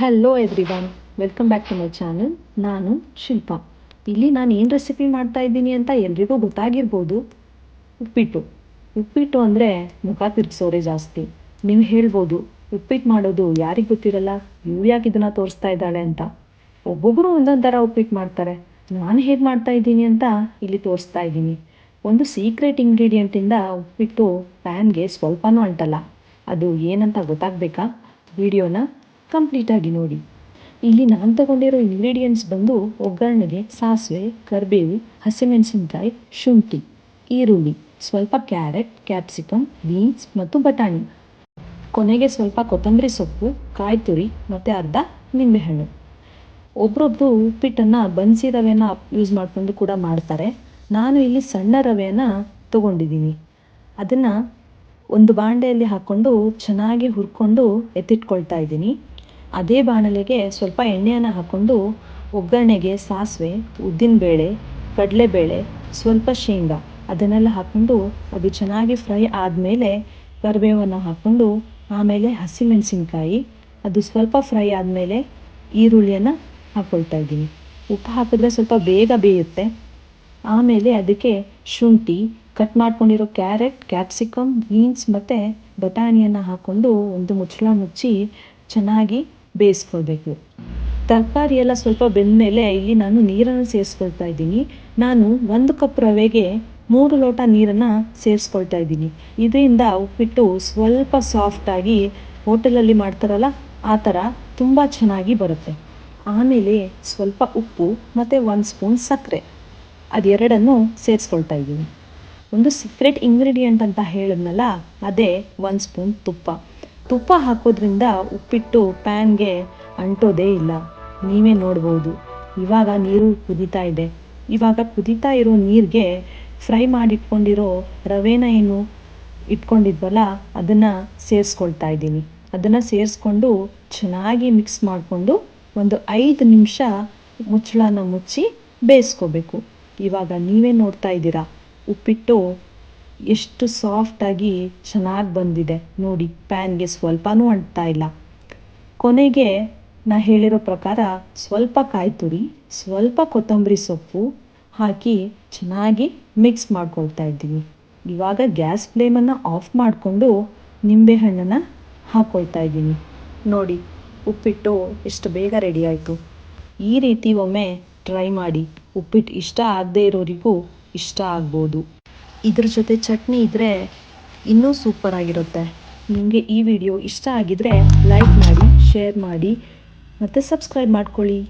Hello everyone welcome back to my channel ನಾನು ಶಿಲ್ಪಾ. ಇಲ್ಲಿ ನಾನು ಏನು ರೆಸಿಪಿ ಮಾಡ್ತಾ ಇದ್ದೀನಿ ಅಂತ ಎಲ್ರಿಗೂ ಗೊತ್ತಾಗಿರ್ಬೋದು. ಉಪ್ಪಿಟ್ಟು. ಉಪ್ಪಿಟ್ಟು ಅಂದರೆ ಮುಖ ತಿರ್ಗಿಸೋರೇ ಜಾಸ್ತಿ. ನೀವು ಹೇಳ್ಬೋದು, ಉಪ್ಪಿಟ್ಟು ಮಾಡೋದು ಯಾರಿಗೆ ಗೊತ್ತಿರಲ್ಲ? ಇವ್ರು ಯಾಕೆ ಇದನ್ನು ತೋರಿಸ್ತಾ ಇದ್ದಾಳೆ ಅಂತ. ಒಬ್ಬೊಬ್ಬರು ಒಂದೊಂದು ಥರ ಉಪ್ಪಿಟ್ಟು ಮಾಡ್ತಾರೆ. ನಾನು ಹೇಗೆ ಮಾಡ್ತಾ ಇದ್ದೀನಿ ಅಂತ ಇಲ್ಲಿ ತೋರಿಸ್ತಾ ಇದ್ದೀನಿ. ಒಂದು ಸೀಕ್ರೆಟ್ ಇಂಗ್ರೀಡಿಯೆಂಟಿಂದ ಉಪ್ಪಿಟ್ಟು ಪ್ಯಾನ್ಗೆ ಸ್ವಲ್ಪನೂ ಅಂಟಲ್ಲ. ಅದು ಏನಂತ ಗೊತ್ತಾಗಬೇಕಾ? ವಿಡಿಯೋನ ಕಂಪ್ಲೀಟಾಗಿ ನೋಡಿ. ಇಲ್ಲಿ ನಾನು ತಗೊಂಡಿರೋ ಇಂಗ್ರೀಡಿಯೆಂಟ್ಸ್ ಬಂದು ಒಗ್ಗರಣೆಗೆ ಸಾಸಿವೆ, ಕರಿಬೇವು, ಹಸಿಮೆಣಸಿನ್ಕಾಯಿ, ಶುಂಠಿ, ಈರುಳ್ಳಿ, ಸ್ವಲ್ಪ ಕ್ಯಾರೆಟ್ ಕ್ಯಾಪ್ಸಿಕಮ್ ಬೀನ್ಸ್ ಮತ್ತು ಬಟಾಣಿ. ಕೊನೆಗೆ ಸ್ವಲ್ಪ ಕೊತ್ತಂಬರಿ ಸೊಪ್ಪು ಕಾಯಿ ತುರಿ ಮತ್ತು ಅರ್ಧ ನಿಂಬೆಹಣ್ಣು. ಒಬ್ರೊಬ್ರು ಉಪ್ಪಿಟ್ಟನ್ನು ಬನ್ಸಿ ರವೆನ ಯೂಸ್ ಮಾಡಿಕೊಂಡು ಕೂಡ ಮಾಡ್ತಾರೆ. ನಾನು ಇಲ್ಲಿ ಸಣ್ಣ ರವೆಯನ್ನು ತಗೊಂಡಿದ್ದೀನಿ. ಅದನ್ನು ಒಂದು ಬಾಂಡೆಯಲ್ಲಿ ಹಾಕ್ಕೊಂಡು ಚೆನ್ನಾಗಿ ಹುರ್ಕೊಂಡು ಎತ್ತಿಟ್ಕೊಳ್ತಾ ಇದ್ದೀನಿ. ಅದೇ ಬಾಣಲೆಗೆ ಸ್ವಲ್ಪ ಎಣ್ಣೆಯನ್ನು ಹಾಕ್ಕೊಂಡು ಒಗ್ಗರಣೆಗೆ ಸಾಸಿವೆ ಉದ್ದಿನಬೇಳೆ ಕಡಲೆಬೇಳೆ, ಸ್ವಲ್ಪ ಶೇಂಗಾ ಅದನ್ನೆಲ್ಲ ಹಾಕ್ಕೊಂಡು ಅದು ಚೆನ್ನಾಗಿ ಫ್ರೈ ಆದಮೇಲೆ ಕರಿಬೇವನ್ನು ಹಾಕ್ಕೊಂಡು ಆಮೇಲೆ ಹಸಿಮೆಣಸಿನ್ಕಾಯಿ, ಅದು ಸ್ವಲ್ಪ ಫ್ರೈ ಆದಮೇಲೆ ಈರುಳ್ಳಿಯನ್ನು ಹಾಕ್ಕೊಳ್ತಾ ಇದ್ದೀನಿ. ಉಪ್ಪು ಹಾಕಿದ್ರೆ ಸ್ವಲ್ಪ ಬೇಗ ಬೇಯುತ್ತೆ. ಆಮೇಲೆ ಅದಕ್ಕೆ ಶುಂಠಿ ಕಟ್ ಮಾಡ್ಕೊಂಡಿರೋ ಕ್ಯಾರೆಟ್, ಕ್ಯಾಪ್ಸಿಕಮ್, ಬೀನ್ಸ್ ಮತ್ತು ಬಟಾಣಿಯನ್ನು ಹಾಕ್ಕೊಂಡು ಒಂದು ಮುಚ್ಚಳ ಮುಚ್ಚಿ ಚೆನ್ನಾಗಿ ಬೇಯಿಸ್ಕೊಳ್ಬೇಕು. ತರಕಾರಿ ಎಲ್ಲ ಸ್ವಲ್ಪ ಬೆಂದಮೇಲೆ ಇಲ್ಲಿ ನಾನು ನೀರನ್ನು ಸೇರಿಸ್ಕೊಳ್ತಾ ಇದ್ದೀನಿ. ನಾನು ಒಂದು ಕಪ್ ರವೆಗೆ ಮೂರು ಲೋಟ ನೀರನ್ನು ಸೇರಿಸ್ಕೊಳ್ತಾ ಇದ್ದೀನಿ. ಇದರಿಂದ ಉಪ್ಪಿಟ್ಟು ಸ್ವಲ್ಪ ಸಾಫ್ಟಾಗಿ ಹೋಟೆಲಲ್ಲಿ ಮಾಡ್ತಾರಲ್ಲ, ಆ ಥರ ತುಂಬ ಚೆನ್ನಾಗಿ ಬರುತ್ತೆ. ಆಮೇಲೆ ಸ್ವಲ್ಪ ಉಪ್ಪು ಮತ್ತು ಒಂದು ಸ್ಪೂನ್ ಸಕ್ಕರೆ, ಅದೆರಡನ್ನು ಸೇರಿಸ್ಕೊಳ್ತಾ ಇದ್ದೀನಿ. ಒಂದು ಸೀಕ್ರೆಟ್ ಇಂಗ್ರೀಡಿಯೆಂಟ್ ಅಂತ ಹೇಳಿದ್ನಲ್ಲ, ಅದೇ ಒಂದು ಸ್ಪೂನ್ ತುಪ್ಪ. ತುಪ್ಪ ಹಾಕೋದ್ರಿಂದ ಉಪ್ಪಿಟ್ಟು ಪ್ಯಾನ್ಗೆ ಅಂಟೋದೇ ಇಲ್ಲ. ನೀವೇ ನೋಡ್ಬೋದು. ಇವಾಗ ನೀರು ಕುದೀತಾ ಇದೆ. ಇವಾಗ ಕುದೀತಾ ಇರೋ ನೀರಿಗೆ ಫ್ರೈ ಮಾಡಿಟ್ಕೊಂಡಿರೋ ರವೆನ ಏನು ಇಟ್ಕೊಂಡಿದ್ವಲ್ಲ, ಅದನ್ನು ಸೇರಿಸ್ಕೊಳ್ತಾ ಇದ್ದೀನಿ. ಅದನ್ನು ಸೇರಿಸ್ಕೊಂಡು ಚೆನ್ನಾಗಿ ಮಿಕ್ಸ್ ಮಾಡಿಕೊಂಡು ಒಂದು ಐದು ನಿಮಿಷ ಮುಚ್ಚಳನ ಮುಚ್ಚಿ ಬೇಯಿಸ್ಕೋಬೇಕು. ಇವಾಗ ನೀವೇ ನೋಡ್ತಾ ಇದ್ದೀರಾ, ಉಪ್ಪಿಟ್ಟು ಎಷ್ಟು ಸಾಫ್ಟಾಗಿ ಚೆನ್ನಾಗಿ ಬಂದಿದೆ ನೋಡಿ ಪ್ಯಾನ್ಗೆ ಸ್ವಲ್ಪನೂ ಅಂಟ್ತಾ ಇಲ್ಲ. ಕೊನೆಗೆ ನಾ ಹೇಳಿರೋ ಪ್ರಕಾರ ಸ್ವಲ್ಪ ಕಾಯಿ ತುರಿ, ಸ್ವಲ್ಪ ಕೊತ್ತಂಬರಿ ಸೊಪ್ಪು ಹಾಕಿ ಚೆನ್ನಾಗಿ ಮಿಕ್ಸ್ ಮಾಡ್ಕೊಳ್ತಾ ಇದ್ದೀನಿ. ಇವಾಗ ಗ್ಯಾಸ್ ಫ್ಲೇಮನ್ನು ಆಫ್ ಮಾಡಿಕೊಂಡು ನಿಂಬೆಹಣ್ಣನ್ನು ಹಾಕ್ಕೊಳ್ತಾ ಇದ್ದೀನಿ. ನೋಡಿ, ಉಪ್ಪಿಟ್ಟು ಎಷ್ಟು ಬೇಗ ರೆಡಿ ಆಯಿತು. ಈ ರೀತಿ ಒಮ್ಮೆ ಟ್ರೈ ಮಾಡಿ, ಉಪ್ಪಿಟ್ಟು ಇಷ್ಟ ಆಗದೇ ಇರೋರಿಗೂ ಇಷ್ಟ ಆಗ್ಬೋದು. ಇದ್ರ ಜೊತೆ ಚಟ್ನಿ ಇದ್ದರೆ ಇನ್ನೂ ಸೂಪರ್ ಆಗಿರುತ್ತೆ. ನಿಮಗೆ ಈ ವಿಡಿಯೋ ಇಷ್ಟ ಆಗಿದ್ರೆ ಲೈಕ್ ಮಾಡಿ ಶೇರ್ ಮಾಡಿ, ಮತ್ತು ಸಬ್ಸ್ಕ್ರೈಬ್ ಮಾಡ್ಕೊಳ್ಳಿ.